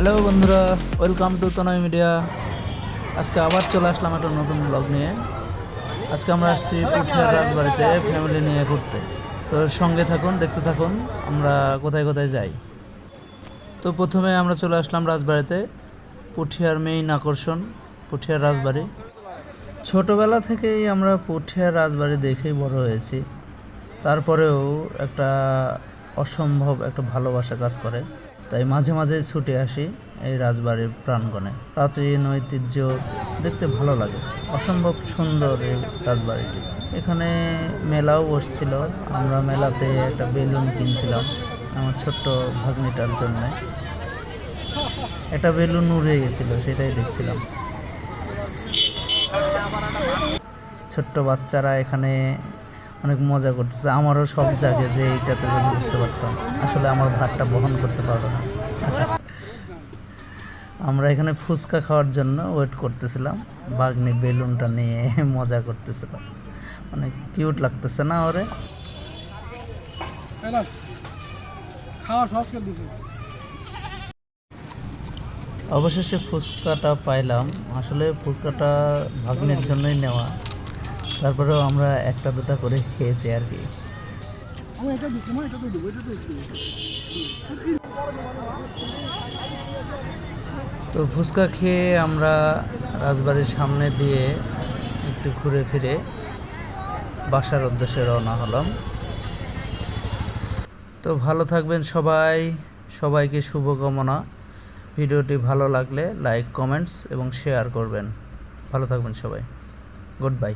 Hello বন্ধুরা welcome to Tanay media আজকে আবার চলে আসলাম একটা নতুন ব্লগ নিয়ে। আজকে আমরা আসছি পুঠিয়ার রাজবাড়িতে ফ্যামিলি নিয়ে ঘুরতে। তো সঙ্গে থাকুন, দেখতে থাকুন, আমরা কোথায় কোথায় যাই। তো প্রথমে আমরা চলে আসলাম রাজবাড়িতে, পুঠিয়ার মেইন আকর্ষণ, পুঠিয়ার রাজবাড়ি। ছোটবেলা থেকেই আমরা পুঠিয়ার রাজবাড়ি দেখেই বড় হয়েছি। তারপরেও একটা অসম্ভব একটা ভালোবাসা কাজ করে। তাই মাঝে মাঝে ছুটে আসি এই রাজবাড়ির প্রাঙ্গণে। প্রাচীন ঐতিহ্য দেখতে ভালো লাগে। অসম্ভব সুন্দর এই রাজবাড়িটি। এখানে মেলাও বসছিল। আমরা মেলাতে একটা বেলুন কিনছিলাম আমার ছোট্ট ভাগ্নিটার জন্য। একটা বেলুন উড়ে গেছিল, সেটাই দেখছিলাম। ছোট্ট বাচ্চারা এখানে অনেক মজা করতেছে। আমারও সব জাগে যে এইটাতে যদি উঠতে পারতাম। আসলে আমার ভাতটা বহন করতে পারব না। আমরা এখানে ফুচকা খাওয়ার জন্য ওয়েট করতেছিলাম। বাগনি বেলুনটা নিয়ে মজা করতেছিলাম। মানে কিউট লাগতেছে না ওরে? খাওয়া সহজ করে দিছে অবশেষে ফুচকাটা পাইলাম। আসলে ফুচকাটা ভাগ্নের জন্যই নেওয়া। তারপরেও আমরা একটা দুটা করে খেয়েছি আর কি। তো ফুচকা খেয়ে আমরা রাজবাড়ির সামনে দিয়ে একটু ঘুরে ফিরে বাসার উদ্দেশ্যে রওনা হলাম। তো ভালো থাকবেন সবাই, সবাইকে শুভকামনা। ভিডিওটি ভালো লাগলে লাইক, কমেন্টস এবং শেয়ার করবেন। ভালো থাকবেন সবাই। Good bye.